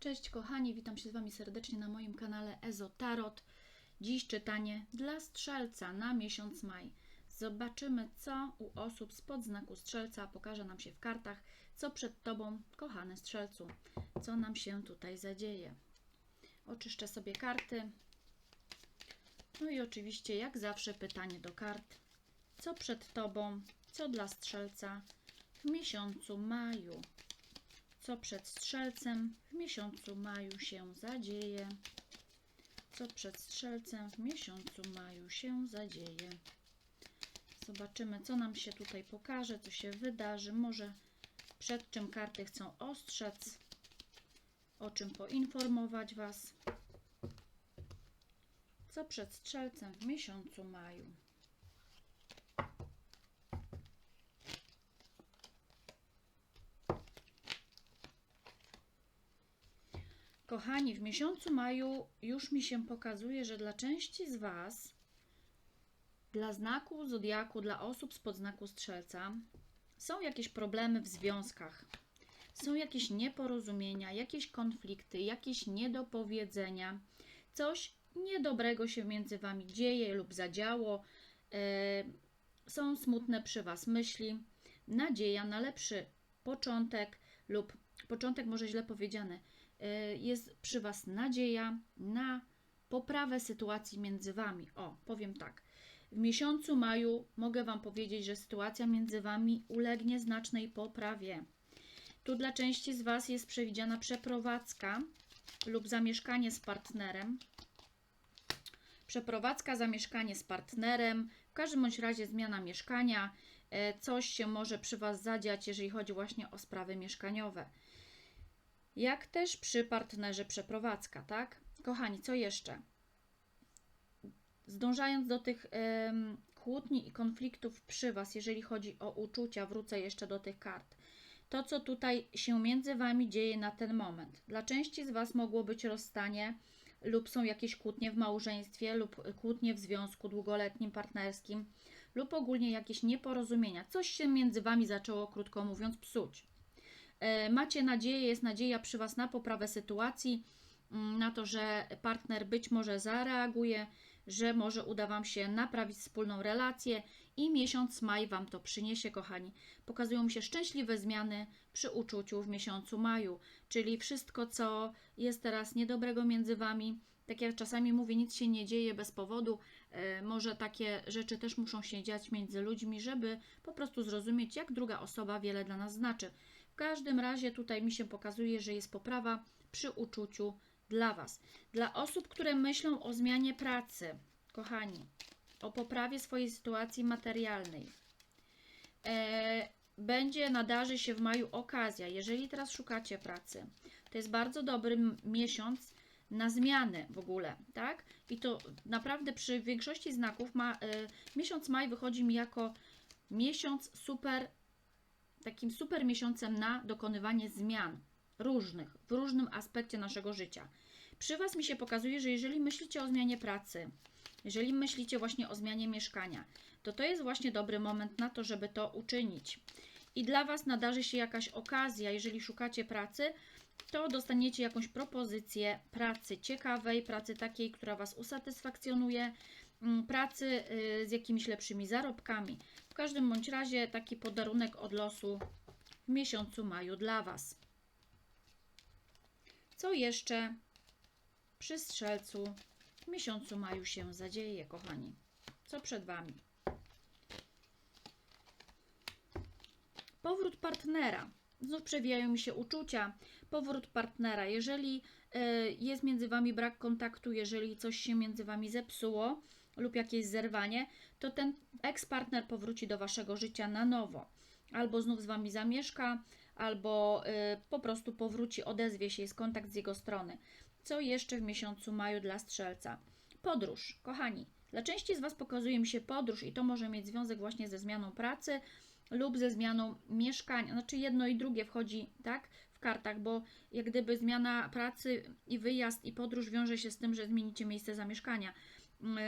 Cześć kochani, witam się z Wami serdecznie na moim kanale Ezotarot. Dziś czytanie dla Strzelca na miesiąc maj. Zobaczymy, co u osób spod znaku Strzelca pokaże nam się w kartach, co przed Tobą, kochany Strzelcu, co nam się tutaj zadzieje. Oczyszczę sobie karty. No i oczywiście, jak zawsze, pytanie do kart. Co przed Tobą, co dla Strzelca w miesiącu maju? Co przed strzelcem w miesiącu maju się zadzieje. Co przed strzelcem w miesiącu maju się zadzieje. Zobaczymy, co nam się tutaj pokaże, co się wydarzy. Może przed czym karty chcą ostrzec, o czym poinformować Was. Co przed strzelcem w miesiącu maju. Kochani, w miesiącu maju już mi się pokazuje, że dla części z Was, dla znaku zodiaku, dla osób spod znaku strzelca, są jakieś problemy w związkach. Są jakieś nieporozumienia, jakieś konflikty, jakieś niedopowiedzenia, coś niedobrego się między Wami dzieje lub zadziało. E, są smutne przy Was myśli, nadzieja na lepszy początek lub początek może źle powiedziane, jest przy Was nadzieja na poprawę sytuacji między Wami. O, powiem tak. W miesiącu maju mogę Wam powiedzieć, że sytuacja między Wami ulegnie znacznej poprawie. Tu dla części z Was jest przewidziana przeprowadzka lub zamieszkanie z partnerem. Przeprowadzka, zamieszkanie z partnerem, w każdym bądź razie zmiana mieszkania, e, coś się może przy Was zadziać, jeżeli chodzi właśnie o sprawy mieszkaniowe. Jak też przy partnerze przeprowadzka, tak? Kochani, co jeszcze? Zdążając do tych em, kłótni i konfliktów przy Was, jeżeli chodzi o uczucia, wrócę jeszcze do tych kart. To, co tutaj się między Wami dzieje na ten moment. Dla części z Was mogło być rozstanie, lub są jakieś kłótnie w małżeństwie, lub kłótnie w związku długoletnim, partnerskim, lub ogólnie jakieś nieporozumienia. Coś się między Wami zaczęło, krótko mówiąc, psuć. E, macie nadzieję, jest nadzieja przy Was na poprawę sytuacji, mm, na to, że partner być może zareaguje, że może uda Wam się naprawić wspólną relację i miesiąc maj Wam to przyniesie, kochani. Pokazują mi się szczęśliwe zmiany przy uczuciu w miesiącu maju, czyli wszystko, co jest teraz niedobrego między Wami. Tak jak czasami mówię, nic się nie dzieje bez powodu. E, może takie rzeczy też muszą się dziać między ludźmi, żeby po prostu zrozumieć, jak druga osoba wiele dla nas znaczy. Każdym razie tutaj mi się pokazuje, że jest poprawa przy uczuciu dla Was. Dla osób, które myślą o zmianie pracy, kochani, o poprawie swojej sytuacji materialnej, e, będzie, nadarzy się w maju okazja. Jeżeli teraz szukacie pracy, to jest bardzo dobry miesiąc na zmiany w ogóle, tak? I to naprawdę przy większości znaków ma, e, miesiąc maj wychodzi mi jako miesiąc super, takim super miesiącem na dokonywanie zmian różnych, w różnym aspekcie naszego życia. Przy Was mi się pokazuje, że jeżeli myślicie o zmianie pracy, jeżeli myślicie właśnie o zmianie mieszkania, to to jest właśnie dobry moment na to, żeby to uczynić. I dla Was nadarzy się jakaś okazja, jeżeli szukacie pracy, to dostaniecie jakąś propozycję pracy ciekawej, pracy takiej, która Was usatysfakcjonuje, pracy y, z jakimiś lepszymi zarobkami. W każdym bądź razie taki podarunek od losu w miesiącu maju dla Was. Co jeszcze przy strzelcu w miesiącu maju się zadzieje, kochani? Co przed Wami? Powrót partnera. Znów przewijają mi się uczucia. Powrót partnera. Jeżeli e, jest między Wami brak kontaktu, jeżeli coś się między Wami zepsuło lub jakieś zerwanie, to ten eks-partner powróci do Waszego życia na nowo. Albo znów z Wami zamieszka, albo y, po prostu powróci, odezwie się, jest kontakt z jego strony. Co jeszcze w miesiącu maju dla strzelca? Podróż, kochani. Dla części z Was pokazuje mi się podróż i to może mieć związek właśnie ze zmianą pracy lub ze zmianą mieszkania. Znaczy jedno i drugie wchodzi, tak, w kartach, bo jak gdyby zmiana pracy i wyjazd i podróż wiąże się z tym, że zmienicie miejsce zamieszkania.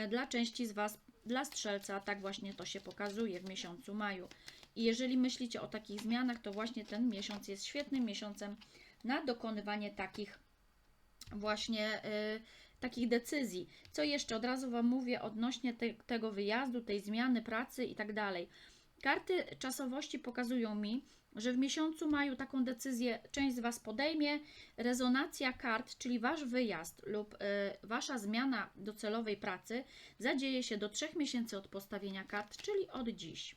Dla części z Was, dla strzelca, tak właśnie to się pokazuje w miesiącu maju. I jeżeli myślicie o takich zmianach, to właśnie ten miesiąc jest świetnym miesiącem na dokonywanie takich właśnie y, takich decyzji. Co jeszcze? Od razu Wam mówię odnośnie te, tego wyjazdu, tej zmiany pracy i tak dalej. Karty czasowości pokazują mi, że w miesiącu maju taką decyzję część z Was podejmie. Rezonacja kart, czyli Wasz wyjazd lub y, Wasza zmiana docelowej pracy zadzieje się do trzech miesięcy od postawienia kart, czyli od dziś.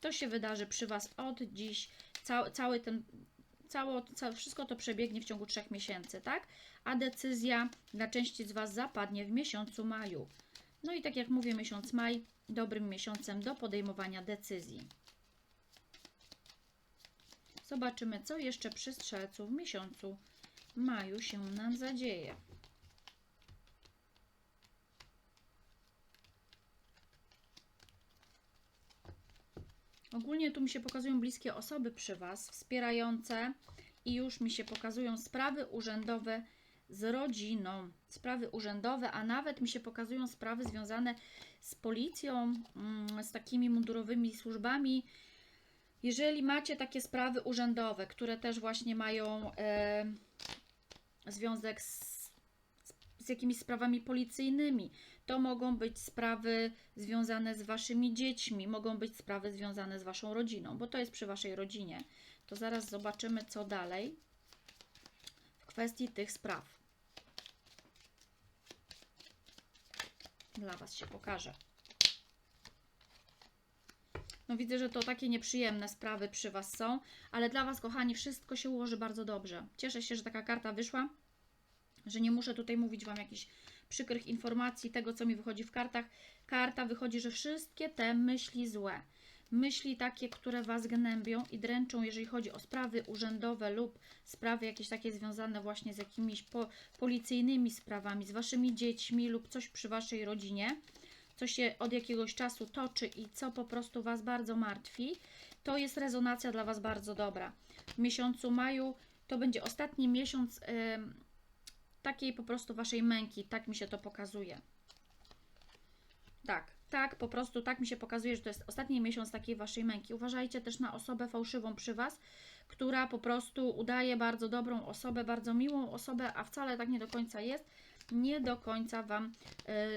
To się wydarzy przy Was od dziś. Cały, cały ten, cało, całe, wszystko to przebiegnie w ciągu trzech miesięcy, tak? A decyzja dla części z Was zapadnie w miesiącu maju. No i tak jak mówię, miesiąc maj dobrym miesiącem do podejmowania decyzji. Zobaczymy, co jeszcze przy strzelcu w miesiącu maju się nam zadzieje. Ogólnie tu mi się pokazują bliskie osoby przy Was, wspierające i już mi się pokazują sprawy urzędowe z rodziną. Sprawy urzędowe, a nawet mi się pokazują sprawy związane z policją, mm, z takimi mundurowymi służbami. Jeżeli macie takie sprawy urzędowe, które też właśnie mają e, związek z, z jakimiś sprawami policyjnymi, to mogą być sprawy związane z waszymi dziećmi, mogą być sprawy związane z waszą rodziną, bo to jest przy waszej rodzinie. To zaraz zobaczymy, co dalej kwestii tych spraw. Dla was się pokaże. No widzę, że to takie nieprzyjemne sprawy przy Was są, ale dla Was, kochani, wszystko się ułoży bardzo dobrze. Cieszę się, że taka karta wyszła, że nie muszę tutaj mówić Wam jakichś przykrych informacji, tego co mi wychodzi w kartach. Karta wychodzi, że wszystkie te myśli złe, myśli takie, które Was gnębią i dręczą, jeżeli chodzi o sprawy urzędowe lub sprawy jakieś takie związane właśnie z jakimiś po, policyjnymi sprawami, z Waszymi dziećmi lub coś przy Waszej rodzinie, co się od jakiegoś czasu toczy i co po prostu Was bardzo martwi, to jest rezonacja dla Was bardzo dobra. W miesiącu maju to będzie ostatni miesiąc ym, takiej po prostu Waszej męki, tak mi się to pokazuje. Tak, tak, po prostu tak mi się pokazuje, że to jest ostatni miesiąc takiej Waszej męki. Uważajcie też na osobę fałszywą przy Was, która po prostu udaje bardzo dobrą osobę, bardzo miłą osobę, a wcale tak nie do końca jest nie do końca Wam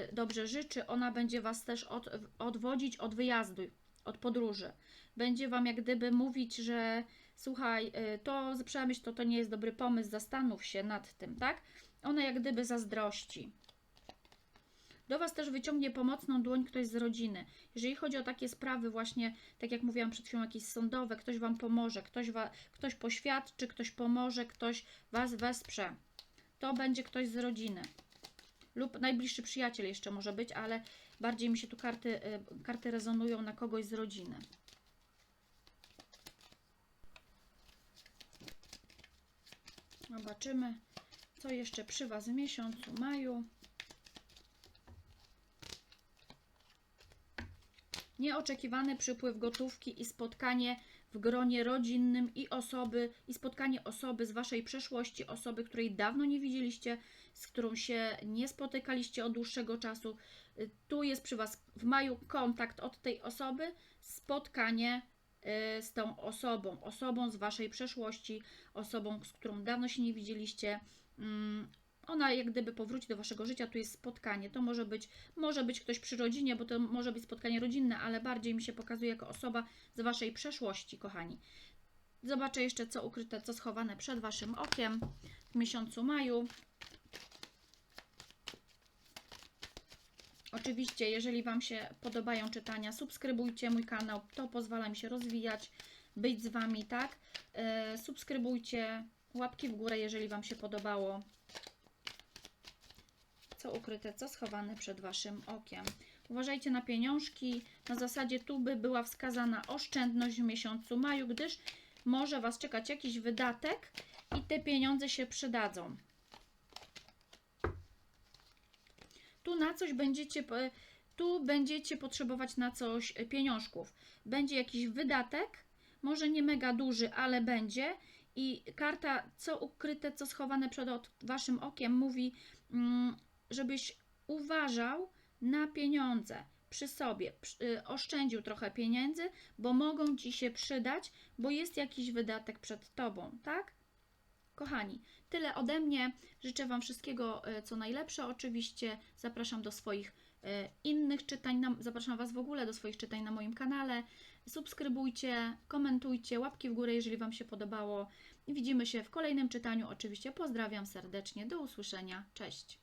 y, dobrze życzy. Ona będzie Was też od, odwodzić od wyjazdu, od podróży. Będzie Wam jak gdyby mówić, że słuchaj, y, to przemyśl, to to nie jest dobry pomysł, zastanów się nad tym, tak? Ona jak gdyby zazdrości. Do Was też wyciągnie pomocną dłoń ktoś z rodziny. Jeżeli chodzi o takie sprawy właśnie, tak jak mówiłam przed chwilą, jakieś sądowe, ktoś Wam pomoże, ktoś, wa, ktoś poświadczy, ktoś pomoże, ktoś Was wesprze to będzie ktoś z rodziny. Lub najbliższy przyjaciel jeszcze może być, ale bardziej mi się tu karty, y, karty rezonują na kogoś z rodziny. Zobaczymy, co jeszcze przy Was w miesiącu maju. Nieoczekiwany przypływ gotówki i spotkanie w gronie rodzinnym i osoby, i spotkanie osoby z Waszej przeszłości, osoby, której dawno nie widzieliście, z którą się nie spotykaliście od dłuższego czasu. Y, tu jest przy Was w maju kontakt od tej osoby, spotkanie y, z tą osobą, osobą z Waszej przeszłości, osobą, z którą dawno się nie widzieliście. Ona jak gdyby powróci do Waszego życia, tu jest spotkanie. To może być, może być ktoś przy rodzinie, bo to może być spotkanie rodzinne, ale bardziej mi się pokazuje jako osoba z Waszej przeszłości, kochani. Zobaczę jeszcze, co ukryte, co schowane przed Waszym okiem w miesiącu maju. Oczywiście, jeżeli Wam się podobają czytania, subskrybujcie mój kanał, to pozwala mi się rozwijać, być z Wami, tak? E, subskrybujcie, łapki w górę, jeżeli Wam się podobało co ukryte, co schowane przed Waszym okiem. Uważajcie na pieniążki. Na zasadzie tu by była wskazana oszczędność w miesiącu maju, gdyż może Was czekać jakiś wydatek i te pieniądze się przydadzą. Tu na coś będziecie, tu będziecie potrzebować na coś pieniążków. Będzie jakiś wydatek, może nie mega duży, ale będzie. I karta, co ukryte, co schowane przed Waszym okiem, mówi, mm, żebyś uważał na pieniądze przy sobie, y, oszczędził trochę pieniędzy, bo mogą ci się przydać, bo jest jakiś wydatek przed tobą, tak? Kochani, tyle ode mnie. Życzę Wam wszystkiego, e, co najlepsze. Oczywiście zapraszam do swoich e, innych czytań. Zapraszam Was w ogóle do swoich czytań na moim kanale. Subskrybujcie, komentujcie, łapki w górę, jeżeli Wam się podobało. Widzimy się w kolejnym czytaniu. Oczywiście pozdrawiam serdecznie. Do usłyszenia. Cześć.